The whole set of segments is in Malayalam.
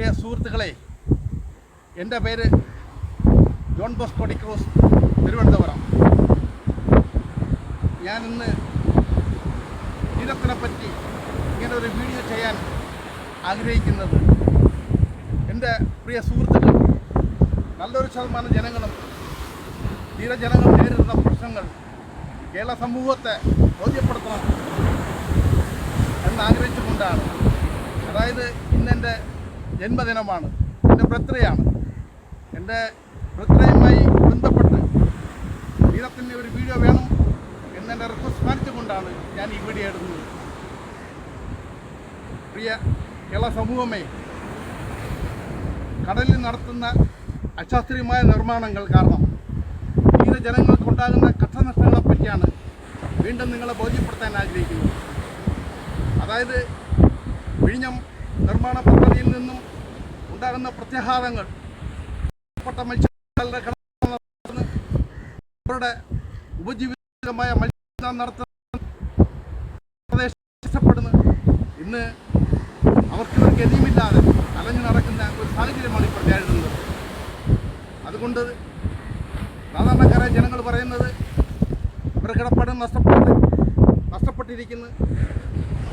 പ്രിയ സുഹൃത്തുക്കളെ എന്റെ പേര് ജോൺ ബോസ്കോ ഡിക്രോസ് തിരുവനന്തപുരം. ഞാനിന്ന് ഇന്ന് തീരത്തിനെ പറ്റി ഇങ്ങനെ ഒരു വീഡിയോ ചെയ്യാൻ ആഗ്രഹിക്കുന്നത് എന്റെ പ്രിയ സുഹൃത്തുക്കൾ നല്ലൊരു ശതമാനം ജനങ്ങളും തീരജനങ്ങൾ നേരിടുന്ന പ്രശ്നങ്ങൾ കേരള സമൂഹത്തെ ബോധ്യപ്പെടുത്തണം എന്നാഗ്രഹിച്ചുകൊണ്ടാണ്. അതായത് ഇന്നെന്റെ ജന്മദിനമാണ്. എന്റെ ബർത്ത്ഡേയാണ്. എന്റെ ബർത്ത്ഡേയുമായി ബന്ധപ്പെട്ട് വീരത്തിന്റെ ഒരു വീഡിയോ വേണം എന്നെ റിക്വസ്റ്റ് കാണിച്ചുകൊണ്ടാണ് ഞാൻ ഈ വീഡിയോ ഇടുന്നത്. പ്രിയ കേരള സമൂഹമേ കടലിൽ നടത്തുന്ന അശാസ്ത്രീയമായ നിർമ്മാണങ്ങൾ കാരണം തീര ജനങ്ങൾക്കുണ്ടാകുന്ന കഷ്ടനഷ്ടങ്ങളെ പറ്റിയാണ് വീണ്ടും നിങ്ങളെ ബോധ്യപ്പെടുത്താൻ ആഗ്രഹിക്കുന്നത്. അതായത് വിഴിഞ്ഞം നിർമ്മാണ പദ്ധതിയിൽ നിന്നും ഉണ്ടാകുന്ന പ്രത്യാഘാതങ്ങൾ അവരുടെ ഉപജീവിതമായ മത്സ്യം നടത്തുന്ന ഇന്ന് അവർക്ക് ഗതിയുമില്ലാതെ അലഞ്ഞു നടക്കുന്ന ഒരു സാഹചര്യമാണ് ഇപ്പോൾ നേരിടുന്നത് അതുകൊണ്ട് സാധാരണക്കാരായ ജനങ്ങൾ പറയുന്നത് ഇവർ കിടപ്പാടും നഷ്ടപ്പെട്ട് നഷ്ടപ്പെട്ടിരിക്കുന്നു.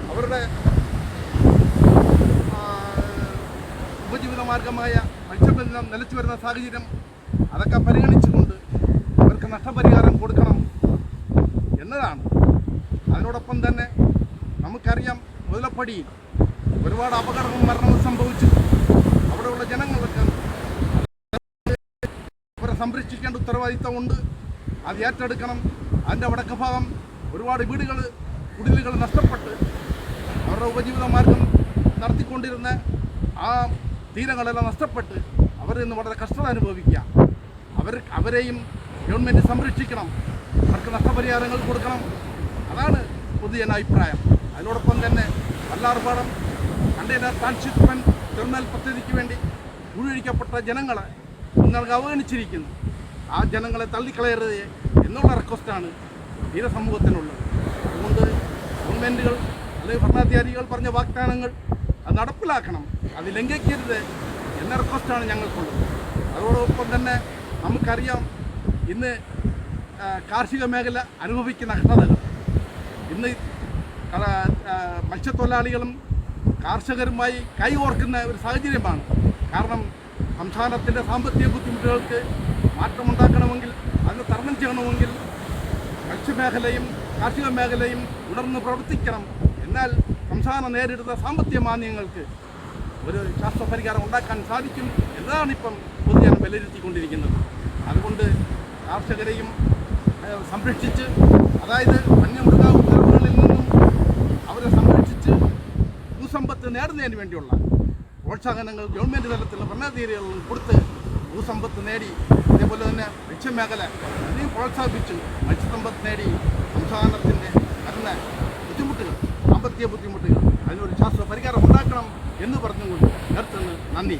അവരുടെ ആ, ഉപജീവിത മാർഗമായ മത്സ്യബന്ധനം നിലച്ചു വരുന്ന സാഹചര്യം അതൊക്കെ പരിഗണിച്ചുകൊണ്ട് അവർക്ക് നഷ്ടപരിഹാരം കൊടുക്കണം എന്നതാണ്. അതിനോടൊപ്പം തന്നെ നമുക്കറിയാം മുതലപ്പടിയിൽ ഒരുപാട് അപകടവും മരണവും സംഭവിച്ചു. അവിടെയുള്ള ജനങ്ങൾക്ക് അവരെ സംരക്ഷിക്കേണ്ട ഉത്തരവാദിത്തമുണ്ട് അത് ഏറ്റെടുക്കണം. അതിന്റെ വടക്ക് ഭാഗം ഒരുപാട് വീടുകൾ കുടിലുകൾ നഷ്ടപ്പെട്ട് അവരുടെ ഉപജീവിത മാർഗം നടത്തിക്കൊണ്ടിരുന്ന ആ തീരങ്ങളെല്ലാം നഷ്ടപ്പെട്ട് അവർ ഇന്ന് വളരെ കഷ്ടത അനുഭവിക്കുക. അവർ അവരെയും ഗവൺമെന്റ് സംരക്ഷിക്കണം. അവർക്ക് നഷ്ടപരിഹാരങ്ങൾ കൊടുക്കണം. അതാണ് പൊതുജന അഭിപ്രായം. അതിനോടൊപ്പം തന്നെ വല്ലാർപാടം കണ്ടെയ്നർ ട്രാൻഷിപ്മെന്റ് ടെർമിനൽ പദ്ധതിക്ക് വേണ്ടി ഉഴിഴിക്കപ്പെട്ട ജനങ്ങളെ നിങ്ങൾക്ക് അവഗണിച്ചിരിക്കുന്നു. ആ ജനങ്ങളെ തള്ളിക്കളയരുത് എന്നുള്ള റിക്വസ്റ്റാണ് തീരസമൂഹത്തിനുള്ളത് അതുകൊണ്ട് ഗവൺമെന്റുകൾ അല്ലെങ്കിൽ ഭരണാധികാരികൾ പറഞ്ഞ വാഗ്ദാനങ്ങൾ അത് നടപ്പിലാക്കണം. അത് ലംഘിക്കരുത് എന്ന റിക്വസ്റ്റാണ് ഞങ്ങൾക്കുള്ളത്. അതോടൊപ്പം തന്നെ നമുക്കറിയാം ഇന്ന് കാർഷിക മേഖല അനുഭവിക്കുന്ന കഷ്ടതകൾ ഇന്ന് ക- മത്സ്യത്തൊഴിലാളികളും കർഷകരുമായി കൈകോർക്കുന്ന ഒരു സാഹചര്യമാണ്. കാരണം സംസ്ഥാനത്തിന്റെ സാമ്പത്തിക ബുദ്ധിമുട്ടുകൾക്ക് മാറ്റമുണ്ടാക്കണമെങ്കിൽ അതിന് തരണം ചെയ്യണമെങ്കിൽ മത്സ്യമേഖലയും കാർഷിക മേഖലയും ഉണർന്ന് പ്രവർത്തിക്കണം. എന്നാൽ സംസ്ഥാനം നേരിടുന്ന സാമ്പത്തിക മാന്ദ്യങ്ങൾക്ക് ഒരു ശാസ്ത്ര പരിഹാരം ഉണ്ടാക്കാൻ സാധിക്കും എന്നതാണ് ഇപ്പം പൊതുജനം വിലയിരുത്തിക്കൊണ്ടിരിക്കുന്നത്. അതുകൊണ്ട് കർഷകരെയും സംരക്ഷിച്ച് അതായത് വന്യമൃഗാവുകളിൽ നിന്നും അവരെ സംരക്ഷിച്ച് ഭൂസമ്പത്ത് നേടുന്നതിന് വേണ്ടിയുള്ള പ്രോത്സാഹനങ്ങൾ ഗവൺമെന്റ് തലത്തിലുള്ള ഭരണാധികാരികളിൽ കൊടുത്ത് ഭൂസമ്പത്ത് നേടി അതേപോലെ തന്നെ മത്സ്യമേഖല അതിനെയും പ്രോത്സാഹിപ്പിച്ച് മത്സ്യസമ്പത്ത് നേടി സംസ്ഥാനത്തിന്റെ വരുന്ന ബുദ്ധിമുട്ടുകൾ സാമ്പത്തിക ബുദ്ധിമുട്ടുകൾ അതിനൊരു ശാസ്ത്ര പരിഹാരം ഉണ്ടാക്കണം എന്ന് പറഞ്ഞുകൊണ്ട് നിർത്തുന്നു. നന്ദി.